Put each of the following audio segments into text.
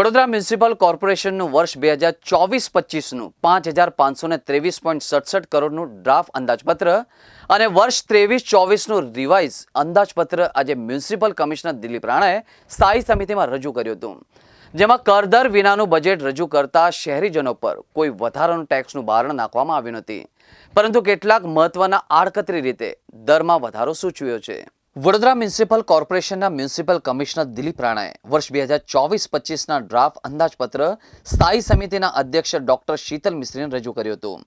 Vadodara municipal કોર્પોરેશનનું વર્ષ બે હજાર ચોવીસ પચીસનું પાંચ હજાર પાંચસો ને ત્રેવીસ પોઈન્ટ સડસઠ કરોડનું ડ્રાફ્ટ અંદાજપત્ર અને વર્ષ ત્રેવીસ ચોવીસનું રિવાઇઝ અંદાજપત્ર આજે મ્યુનિસિપલ કમિશનર દિલીપ રાણાએ સ્થાયી સમિતિમાં રજૂ કર્યું હતું. જેમાં કરદર વિનાનું બજેટ રજૂ કરતા શહેરીજનો પર કોઈ વધારાનું ટેક્સનું ભારણ નાખવામાં આવ્યું નથી. પરંતુ કેટલાક મહત્વના આડકતરી રીતે દરમાં વધારો સૂચવ્યો છે. વડોદરા મ્યુનિસિપલ કોર્પોરેશનના મ્યુનિસિપલ કમિશનર દિલીપ રાણાએ વર્ષ બે હજાર ચોવીસ પચીસના ડ્રાફ્ટ અંદાજપત્ર સ્થાયી સમિતિના અધ્યક્ષ ડોક્ટર શીતલ મિશ્રીને રજૂ કર્યું હતું.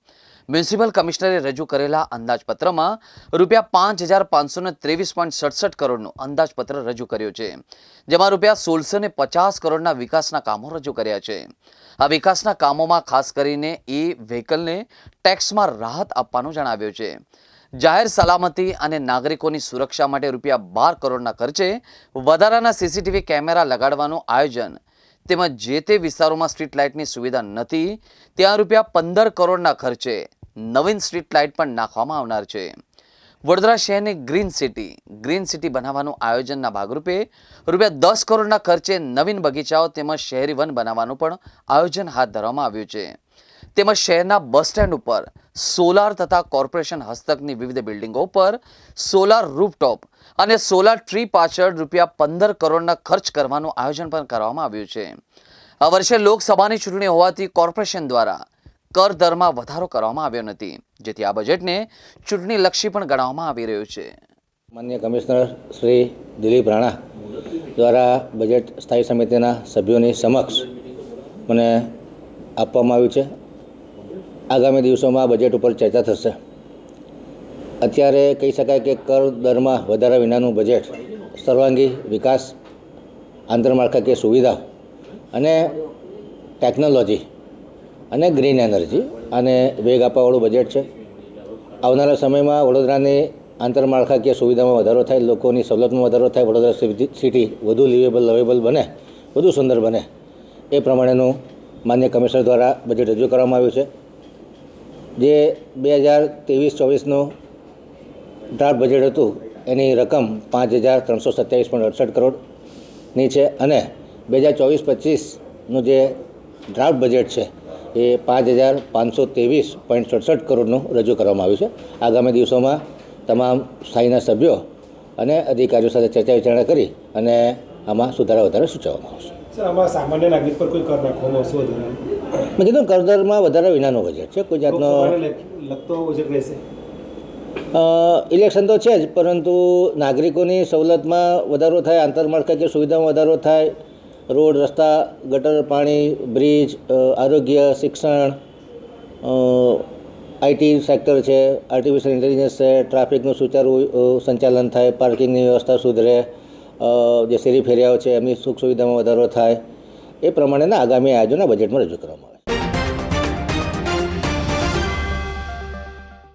મ્યુનિસિપલ કમિશનરે રજૂ કરેલા અંદાજપત્રમાં રૂપિયા પાંચ હજાર પાંચસો ને ત્રેવીસ પોઈન્ટ સડસઠ કરોડનું અંદાજપત્ર રજૂ કર્યું છે, જેમાં રૂપિયા સોળસો ને પચાસ કરોડના વિકાસના કામો રજૂ કર્યા છે. આ વિકાસના કામોમાં ખાસ કરીને એ વ્હીકલને ટેક્સમાં રાહત આપવાનું જણાવ્યું છે. જાહેર સલામતી અને નાગરિકોની સુરક્ષા માટે રૂપિયા બાર કરોડના ખર્ચે વધારાના સીસીટીવી કેમેરા લગાડવાનું આયોજન. તેમજ જે તે વિસ્તારોમાં સ્ટ્રીટ લાઇટની સુવિધા નથી, ત્યાં રૂપિયા પંદર કરોડના ખર્ચે નવીન સ્ટ્રીટ લાઇટ પણ નાખવામાં આવનાર છે. વડોદરા શહેરને ગ્રીન સિટી ગ્રીન સિટી બનાવવાનું આયોજનના ભાગરૂપે રૂપિયા દસ કરોડના ખર્ચે નવીન બગીચાઓ તેમજ શહેરી વન બનાવવાનું પણ આયોજન હાથ ધરવામાં આવ્યું છે. તેમજ શહેરના બસ સ્ટેન્ડ ઉપર સોલાર તથા કોર્પોરેશન હસ્તકની વિવિધ બિલ્ડિંગો ઉપર સોલાર રૂફટોપ અને સોલાર ટ્રી પાછળ રૂપિયા પંદર કરોડના ખર્ચ કરવાનું આયોજન પણ કરવામાં આવ્યું છે. આ વર્ષે લોકસભાની ચૂંટણી હોવાથી કોર્પોરેશન દ્વારા કર દરમાં વધારો કરવામાં આવ્યો નથી. જેથી આ બજેટને ચૂંટણીલક્ષી પણ ગણવામાં આવી રહ્યું છે. માન્ય કમિશનર શ્રી દિલીપ રાણા દ્વારા બજેટ સ્થાયી સમિતિના સભ્યોની સમક્ષ મને આપવામાં આવ્યું છે. આગામી દિવસોમાં બજેટ ઉપર ચર્ચા થશે. અત્યારે કહી શકાય કે કર દરમાં વધારા વિનાનું બજેટ સર્વાંગી વિકાસ આંતરમાળખાકીય સુવિધા અને ટેકનોલોજી અને ગ્રીન એનર્જી અને વેગ આપવાવાળું બજેટ છે. આવનારા સમયમાં વડોદરાની આંતરમાળખાકીય સુવિધામાં વધારો થાય, લોકોની સવલતમાં વધારો થાય, વડોદરા સિટી વધુ લિવેબલ લવેબલ બને, વધુ સુંદર બને એ પ્રમાણેનું માન્ય કમિશનર દ્વારા બજેટ રજૂ કરવામાં આવ્યું છે. જે બે હજાર ત્રેવીસ ચોવીસનું ડ્રાફ્ટ બજેટ હતું, એની રકમ પાંચ હજાર ત્રણસો સત્યાવીસ પોઈન્ટ અડસઠ કરોડની છે અને બે હજાર ચોવીસ પચીસનું જે ડ્રાફ્ટ બજેટ છે, એ પાંચ હજાર પાંચસો ત્રેવીસ પોઈન્ટ સડસઠ કરોડનું રજૂ કરવામાં આવ્યું છે. આગામી દિવસોમાં તમામ સ્થાયીના સભ્યો અને અધિકારીઓ સાથે ચર્ચા વિચારણા કરી અને આમાં સુધારા વધારા સૂચવવામાં આવશે. આમાં સામાન્ય નાગરિક પર કોઈ કર નાખવામાં આવશે મેં કીધું કરદરમાં વધારે વિનાનો બજેટ છે કોઈ જાતનો લગતો બજેટ રહેશે. ઇલેક્શન તો છે જ પરંતુ નાગરિકોની સવલતમાં વધારો થાય આંતરમાળખાકીય સુવિધામાં વધારો થાય રોડ રસ્તા ગટર પાણી બ્રિજ આરોગ્ય શિક્ષણ આઈટી સેક્ટર છે આર્ટિફિશિયલ ઇન્ટેલિજન્સ છે ટ્રાફિકનું સુચારું સંચાલન થાય પાર્કિંગની વ્યવસ્થા સુધરે જે શેરી ફેરિયાઓ છે એમની સુખ સુવિધામાં વધારો થાય એ પ્રમાણેના આગામી આયોજનના બજેટમાં રજૂ કરવામાં આવે.